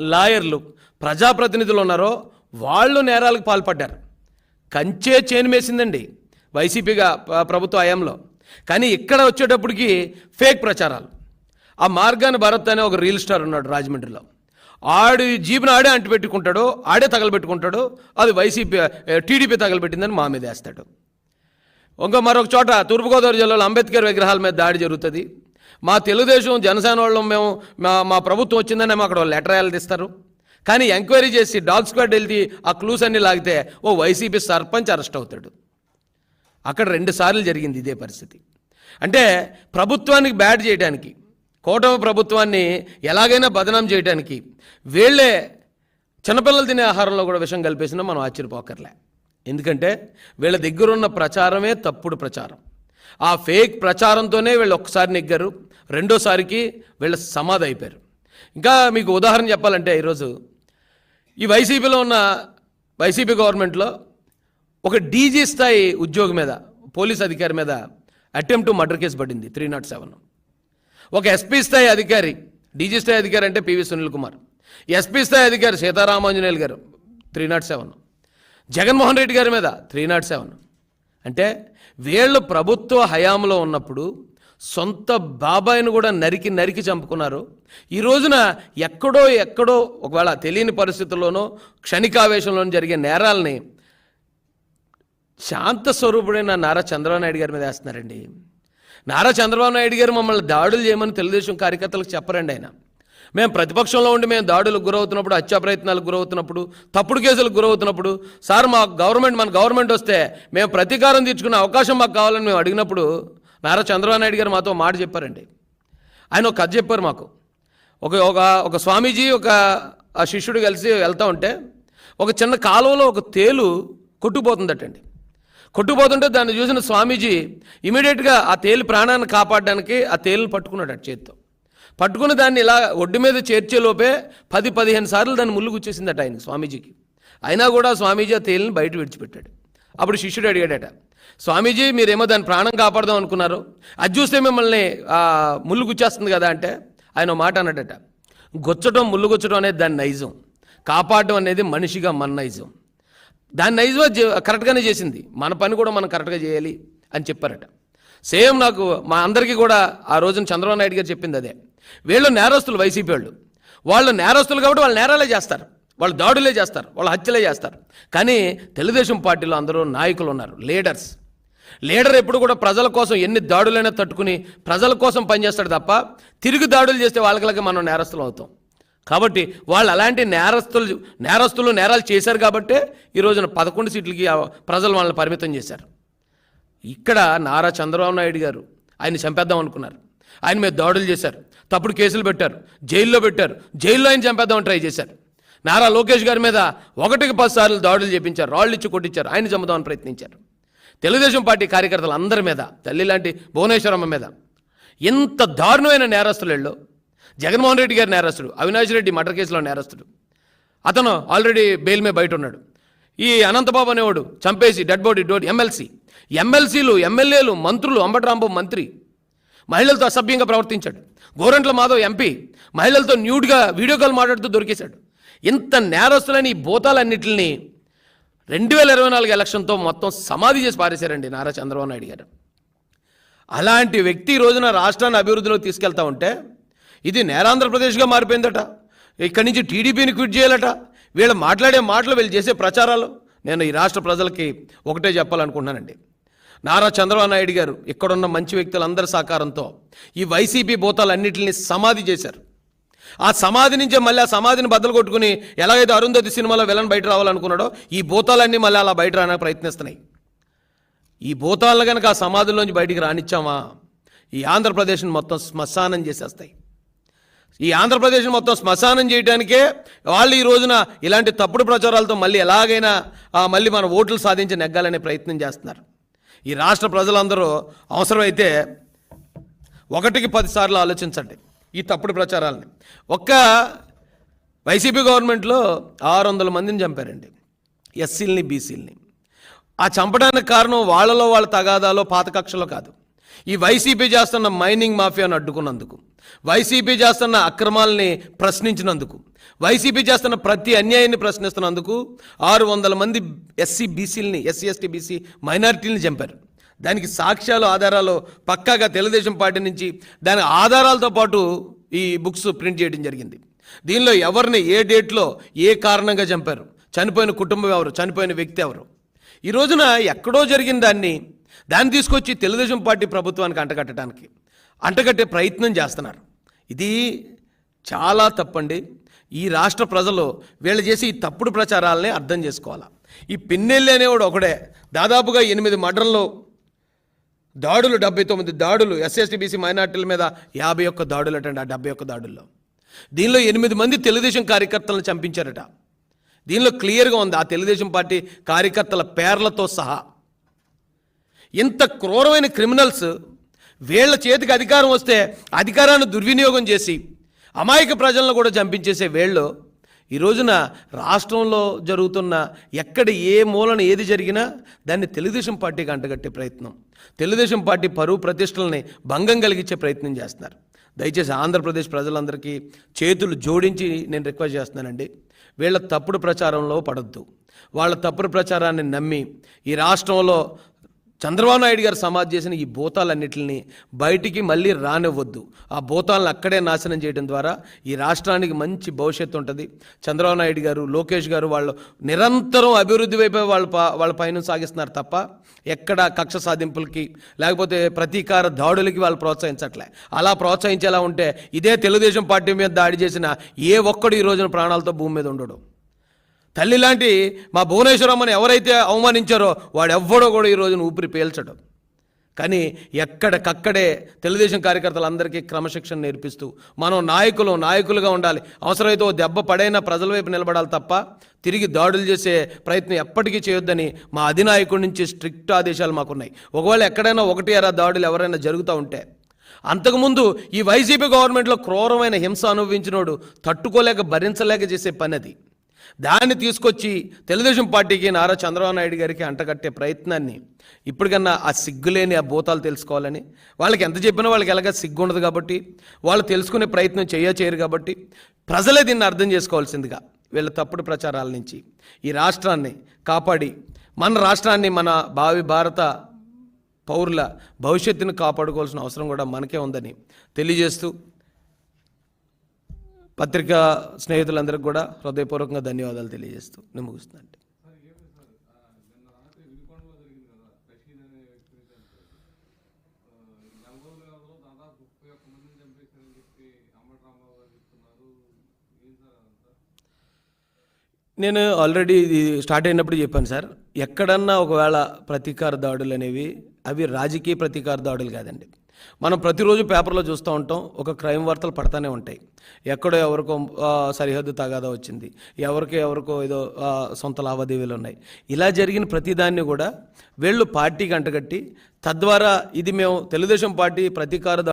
లాయర్లు ప్రజాప్రతినిధులు ఉన్నారో వాళ్ళు నేరాలకు పాల్పడ్డారు. కంచే చేను వేసిందండి వైసీపీగా ప్రభుత్వ హయాంలో. కానీ ఇక్కడ వచ్చేటప్పటికి ఫేక్ ప్రచారాలు. ఆ మార్గాన్ని భరత్ అనే ఒక రీల్ స్టార్ ఉన్నాడు రాజమండ్రిలో. ఆడి జీబును ఆడే అంటిపెట్టుకుంటాడు ఆడే తగలబెట్టుకుంటాడు అది వైసీపీ టీడీపీ తగలబెట్టిందని మా మీద వేస్తాడు. ఇంకా మరొక చోట తూర్పుగోదావరి జిల్లాలో అంబేద్కర్ విగ్రహాల మీద దాడి జరుగుతుంది. మా తెలుగుదేశం జనసేన వాళ్ళం మేము మా మా ప్రభుత్వం వచ్చిందని మేము అక్కడ లెటర్ రాయాలి కానీ ఎంక్వైరీ చేసి డాగ్ స్క్వాడ్ వెళ్తే ఆ క్లూస్ అన్ని లాగితే ఓ వైసీపీ సర్పంచ్ అరెస్ట్ అవుతాడు. అక్కడ రెండు సార్లు జరిగింది ఇదే పరిస్థితి. అంటే ప్రభుత్వానికి బ్యాడ్ చేయడానికి కూటమి ప్రభుత్వాన్ని ఎలాగైనా బదనాం చేయడానికి వీళ్ళే చిన్నపిల్లలు తినే ఆహారంలో కూడా విషం కల్పేసినా మనం ఆశ్చర్యపోకర్లే. ఎందుకంటే వీళ్ళ దగ్గర ఉన్న ప్రచారమే తప్పుడు ప్రచారం. ఆ ఫేక్ ప్రచారంతోనే వీళ్ళు ఒక్కసారి నెగ్గారు రెండోసారికి వీళ్ళ సమాధి అయిపోయారు. ఇంకా మీకు ఉదాహరణ చెప్పాలంటే ఈరోజు ఈ వైసీపీలో ఉన్న వైసీపీ గవర్నమెంట్లో ఒక డీజీ స్థాయి ఉద్యోగి మీద పోలీస్ అధికారి మీద అటెంప్ట్ మర్డర్ కేసు పడింది త్రీ నాట్ సెవెన్. ఒక ఎస్పీ స్థాయి అధికారి డీజీ స్థాయి అధికారి అంటే పివి సునీల్ కుమార్. ఎస్పీ స్థాయి అధికారి Sitaramanjaneyulu garu three nought seven. Jaganmohan Reddy గారి మీద త్రీ నాట్ సెవెన్. అంటే వీళ్ళు ప్రభుత్వ హయాంలో ఉన్నప్పుడు సొంత బాబాయిని కూడా నరికి నరికి చంపుకున్నారు. ఈ రోజున ఎక్కడో ఎక్కడో ఒకవేళ తెలియని పరిస్థితుల్లోనో క్షణికావేశంలోనూ జరిగే నేరాలని శాంత స్వరూపుడైన నారా చంద్రబాబు నాయుడు గారి మీద వేస్తున్నారండి. నారా చంద్రబాబు నాయుడు గారు మమ్మల్ని దాడులు చేయమని తెలుగుదేశం కార్యకర్తలకు చెప్పరండి ఆయన. మేము ప్రతిపక్షంలో ఉండి మేము దాడులకు గురవుతున్నప్పుడు హత్యా ప్రయత్నాలకు గురవుతున్నప్పుడు తప్పుడు కేసులకు గురవుతున్నప్పుడు సార్ మా గవర్నమెంట్ మన గవర్నమెంట్ వస్తే మేము ప్రతీకారం తీర్చుకునే అవకాశం మాకు కావాలని మేము అడిగినప్పుడు నారా చంద్రబాబు నాయుడు గారు మాతో మాట చెప్పారండి. ఆయన ఒక కథ చెప్పారు మాకు. ఒక ఒక ఒక స్వామీజీ ఒక ఆ శిష్యుడు కలిసి వెళ్తూ ఉంటే ఒక చిన్న కాలువలో ఒక తేలు కొట్టుకుపోతుందటండి. కొట్టుకుపోతుంటే దాన్ని చూసిన స్వామీజీ ఇమీడియట్గా ఆ తేలు ప్రాణాన్ని కాపాడడానికి ఆ తేలిని పట్టుకున్నాడు అటు పట్టుకుని దాన్ని ఇలా ఒడ్డు మీద చేర్చేలోపే పది పదిహేను సార్లు దాన్ని ముళ్ళు గుచ్చేసిందట ఆయన స్వామీజీకి. అయినా కూడా స్వామీజీ ఆ తేలిని బయట విడిచిపెట్టాడు. అప్పుడు శిష్యుడు అడిగాడట స్వామీజీ మీరేమో దాని ప్రాణం కాపాడదాం అనుకున్నారు. అది చూస్తే మిమ్మల్ని ముళ్ళు గుచ్చేస్తుంది కదా అంటే ఆయన మాట అన్నాడట గుచ్చటం ముళ్ళు గుచ్చడం అనేది దాని నైజం. కాపాడడం అనేది మనిషిగా మన నైజం. దాని నైజం కరెక్ట్గానే చేసింది. మన పని కూడా మనం కరెక్ట్గా చేయాలి అని చెప్పారట. సేమ్ నాకు మా అందరికీ కూడా ఆ రోజున చంద్రబాబు నాయుడు గారు చెప్పింది అదే. వీళ్ళు నేరస్తులు వైసీపీ వాళ్ళు. వాళ్ళు నేరస్తులు కాబట్టి వాళ్ళు నేరాలే చేస్తారు. వాళ్ళు దాడులే చేస్తారు. వాళ్ళు హత్యలే చేస్తారు. కానీ తెలుగుదేశం పార్టీలో అందరూ నాయకులు ఉన్నారు. లీడర్స్. లీడర్ ఎప్పుడు కూడా ప్రజల కోసం ఎన్ని దాడులైనా తట్టుకుని ప్రజల కోసం పనిచేస్తాడు తప్ప తిరిగి దాడులు చేస్తే వాళ్ళకి మనం నేరస్తులు అవుతాం. కాబట్టి వాళ్ళు అలాంటి నేరస్తులు నేరస్తులు నేరాలు చేశారు కాబట్టే ఈ రోజున పదకొండు సీట్లకి ప్రజలు వాళ్ళని పరిమితం చేశారు. ఇక్కడ నారా చంద్రబాబు నాయుడు గారు ఆయన చంపేద్దాం అనుకున్నారు. ఆయన మీద దాడులు చేశారు. తప్పుడు కేసులు పెట్టారు. జైల్లో పెట్టారు. జైల్లో ఆయన చంపేద్దామని ట్రై చేశారు. నారా లోకేష్ గారి మీద ఒకటికి పది సార్లు దాడులు చేపించారు. రాళ్ళు ఇచ్చి కొట్టించారు. ఆయన చంపుదామని ప్రయత్నించారు. తెలుగుదేశం పార్టీ కార్యకర్తలు అందరి మీద తల్లి లాంటి భువనేశ్వరమ్మ మీద ఎంత దారుణమైన నేరస్తులు జగన్మోహన్ రెడ్డి గారి నేరస్తుడు అవినాష్ రెడ్డి మర్డర్ కేసులో నేరస్తుడు. అతను ఆల్రెడీ బెయిల్ మీద బయట ఉన్నాడు. ఈ అనంతబాబు అనేవాడు చంపేసి డెడ్ బాడీ డోడ్ ఎమ్మెల్సీ. ఎమ్మెల్సీలు ఎమ్మెల్యేలు మంత్రులు అంబటరాంబాబు మంత్రి. మహిళలతో అసభ్యంగా ప్రవర్తించాడు. గోరంట్ల మాధవ్ ఎంపీ మహిళలతో న్యూడ్గా వీడియో కాల్ మాట్లాడుతూ దొరికేశాడు. ఇంత నేరస్తులని ఈ భూతాలన్నింటిని రెండు వేల ఇరవై నాలుగు ఎలక్షన్తో మొత్తం సమాధి చేసి పారేశారండి నారా చంద్రబాబు నాయుడు గారు. అలాంటి వ్యక్తి ఈ రోజున రాష్ట్రాన్ని అభివృద్ధిలోకి తీసుకెళ్తా ఉంటే ఇది నేరాంధ్రప్రదేశ్గా మారిపోయిందట. ఇక్కడి నుంచి టీడీపీని క్విట్ చేయాలట. వీళ్ళు మాట్లాడే మాటలు వీళ్ళు చేసే ప్రచారాలు నేను ఈ రాష్ట్ర ప్రజలకి ఒకటే చెప్పాలనుకుంటున్నానండి. నారా చంద్రబాబు నాయుడు గారు ఇక్కడున్న మంచి వ్యక్తులందరి సహకారంతో ఈ వైసీపీ భూతాలన్నింటిని సమాధి చేశారు. ఆ సమాధి నుంచే మళ్ళీ ఆ సమాధిని బద్దలు కొట్టుకుని ఎలాగైతే అరుంధతి సినిమాలో విలన్ బయట రావాలనుకున్నాడో ఈ భూతాలన్నీ మళ్ళీ అలా బయట రానికి ప్రయత్నిస్తున్నాయి. ఈ భూతాలను కనుక ఆ సమాధుల్లోంచి బయటికి రానిచ్చామా? ఈ ఆంధ్రప్రదేశ్ని మొత్తం శ్మశానం చేసేస్తాయి. ఈ ఆంధ్రప్రదేశ్ని మొత్తం శ్మశానం చేయడానికే వాళ్ళు ఈ రోజున ఇలాంటి తప్పుడు ప్రచారాలతో మళ్ళీ ఎలాగైనా మళ్ళీ మన ఓట్లు సాధించి నెగ్గాలనే ప్రయత్నం చేస్తున్నారు. ఈ రాష్ట్ర ప్రజలందరూ అవసరమైతే ఒకటికి పదిసార్లు ఆలోచించండి ఈ తప్పుడు ప్రచారాలని. ఒక్క వైసీపీ గవర్నమెంట్లో ఆరు వందల మందిని చంపారండి. ఎస్సీలని బీసీలని. ఆ చంపడానికి కారణం వాళ్ళలో వాళ్ళ తగాదాలో పాత కక్షలో కాదు. ఈ వైసీపీ చేస్తున్న మైనింగ్ మాఫియాను అడ్డుకున్నందుకు వైసీపీ చేస్తున్న అక్రమాలని ప్రశ్నించినందుకు వైసీపీ చేస్తున్న ప్రతి అన్యాయాన్ని ప్రశ్నిస్తున్నందుకు ఆరు వందల మంది ఎస్సీ బీసీలని ఎస్సీ ఎస్టీ బీసీ మైనారిటీలని చంపారు. దానికి సాక్ష్యాలు ఆధారాలు పక్కాగా తెలుగుదేశం పార్టీ నుంచి దాని ఆధారాలతో పాటు ఈ బుక్స్ ప్రింట్ చేయడం జరిగింది. దీనిలో ఎవరిని ఏ డేట్లో ఏ కారణంగా చంపారు? చనిపోయిన కుటుంబం ఎవరు? చనిపోయిన వ్యక్తి ఎవరు? ఈ రోజున ఎక్కడో జరిగిన దాన్ని దాన్ని తీసుకొచ్చి తెలుగుదేశం పార్టీ ప్రభుత్వానికి అంటగట్టడానికి అంటగట్టే ప్రయత్నం చేస్తున్నారు. ఇది చాలా తప్పండి. ఈ రాష్ట్ర ప్రజలు వీళ్ళు చేసి ఈ తప్పుడు ప్రచారాలని అర్థం చేసుకోవాలి. ఈ పిన్నెల్లి అనేవాడు ఒకడే. దాదాపుగా ఎనిమిది మర్డర్లు దాడులు డెబ్బై తొమ్మిది దాడులు ఎస్ఎస్టీబీసీ మైనార్టీల మీద యాభై ఒక్క దాడులు అటండి ఆ డెబ్బై ఒక్క దాడుల్లో. దీనిలో ఎనిమిది మంది తెలుగుదేశం కార్యకర్తలను చంపించారట. దీనిలో క్లియర్గా ఉంది ఆ తెలుగుదేశం పార్టీ కార్యకర్తల పేర్లతో సహా ఇంత క్రూరమైన క్రిమినల్స్ వీళ్ళ చేతికి అధికారం వస్తే అధికారాన్ని దుర్వినియోగం చేసి అమాయక ప్రజలను కూడా చంపించేసే వేళ్ళు ఈ రోజున రాష్ట్రంలో జరుగుతున్న ఎక్కడ ఏ మూలన ఏది జరిగినా దాన్ని తెలుగుదేశం పార్టీకి అంటగట్టే ప్రయత్నం. తెలుగుదేశం పార్టీ పరువు ప్రతిష్టలని భంగం కలిగించే ప్రయత్నం చేస్తున్నారు. దయచేసి ఆంధ్రప్రదేశ్ ప్రజలందరికీ చేతులు జోడించి నేను రిక్వెస్ట్ చేస్తున్నానండి. వీళ్ళ తప్పుడు ప్రచారంలో పడద్దు. వాళ్ళ తప్పుడు ప్రచారాన్ని నమ్మి ఈ రాష్ట్రంలో చంద్రబాబు నాయుడు గారు సమాధి చేసిన ఈ భూతాలన్నింటినీ బయటికి మళ్ళీ రానివ్వద్దు. ఆ భూతాలను అక్కడే నాశనం చేయడం ద్వారా ఈ రాష్ట్రానికి మంచి భవిష్యత్తు ఉంటుంది. చంద్రబాబు నాయుడు గారు లోకేష్ గారు వాళ్ళు నిరంతరం అభివృద్ధి వైపే వాళ్ళ ప- వాళ్ళ పైన సాగిస్తున్నారు తప్ప ఎక్కడ కక్ష సాధింపులకి లేకపోతే ప్రతీకార దాడులకి వాళ్ళు ప్రోత్సహించట్లే. అలా ప్రోత్సహించేలా ఉంటే ఇదే తెలుగుదేశం పార్టీ మీద దాడి చేసిన ఏ ఒక్కడు ఈ రోజున ప్రాణాలతో భూమి మీద ఉండడు. తల్లి లాంటి మా భువనేశ్వరమ్మని ఎవరైతే అవమానించారో వాడెవ్వడో కూడా ఈ రోజున ఊపిరి పీల్చడు. కానీ ఎక్కడికక్కడే తెలుగుదేశం కార్యకర్తలందరికీ క్రమశిక్షణ నేర్పిస్తూ మనం నాయకులు నాయకులుగా ఉండాలి. అవసరమైతే ఓ దెబ్బ పడైనా ప్రజల వైపు నిలబడాలి తప్ప తిరిగి దాడులు చేసే ప్రయత్నం ఎప్పటికీ చేయొద్దని మా అధినాయకుడి నుంచి స్ట్రిక్ట్ ఆదేశాలు మాకున్నాయి. ఒకవేళ ఎక్కడైనా ఒకటి అరా దాడులు ఎవరైనా జరుగుతూ ఉంటే అంతకుముందు ఈ వైసీపీ గవర్నమెంట్లో క్రూరమైన హింస అనుభవించినోడు తట్టుకోలేక భరించలేక చేసే పని అది. దాన్ని తీసుకొచ్చి తెలుగుదేశం పార్టీకి నారా చంద్రబాబు నాయుడు గారికి అంటగట్టే ప్రయత్నాన్ని ఇప్పటికన్నా ఆ సిగ్గులేని ఆ భూతాలు తెలుసుకోవాలని వాళ్ళకి ఎంత చెప్పినా వాళ్ళకి ఎలాగ సిగ్గు ఉండదు కాబట్టి వాళ్ళు తెలుసుకునే ప్రయత్నం చేయ చేయరు కాబట్టి ప్రజలే దీన్ని అర్థం చేసుకోవాల్సిందిగా వీళ్ళ తప్పుడు ప్రచారాల నుంచి ఈ రాష్ట్రాన్ని కాపాడి మన రాష్ట్రాన్ని మన భావి భారత పౌరుల భవిష్యత్తును కాపాడుకోవాల్సిన అవసరం కూడా మనకే ఉందని తెలియజేస్తూ పత్రికా స్నేహితులందరికీ కూడా హృదయపూర్వకంగా ధన్యవాదాలు తెలియజేస్తూ నేను ముగిస్తున్నాను నేను ఆల్రెడీ ఇది స్టార్ట్ అయినప్పుడు చెప్పాను సార్ ఎక్కడన్నా ఒకవేళ ప్రతీకార దాడులు అనేవి అవి రాజకీయ ప్రతీకార దాడులు కాదండి. మనం ప్రతిరోజు పేపర్లో చూస్తూ ఉంటాం ఒక క్రైమ్ వార్తలు పడతానే ఉంటాయి. ఎక్కడో ఎవరికో సరిహద్దు తగాదా వచ్చింది ఎవరికో ఎవరికో ఏదో సొంత లావాదేవీలు ఉన్నాయి. ఇలా జరిగిన ప్రతిదాన్ని కూడా వీళ్ళు పార్టీకి అంటగట్టి తద్వారా ఇది మేము తెలుగుదేశం పార్టీ ప్రతీకార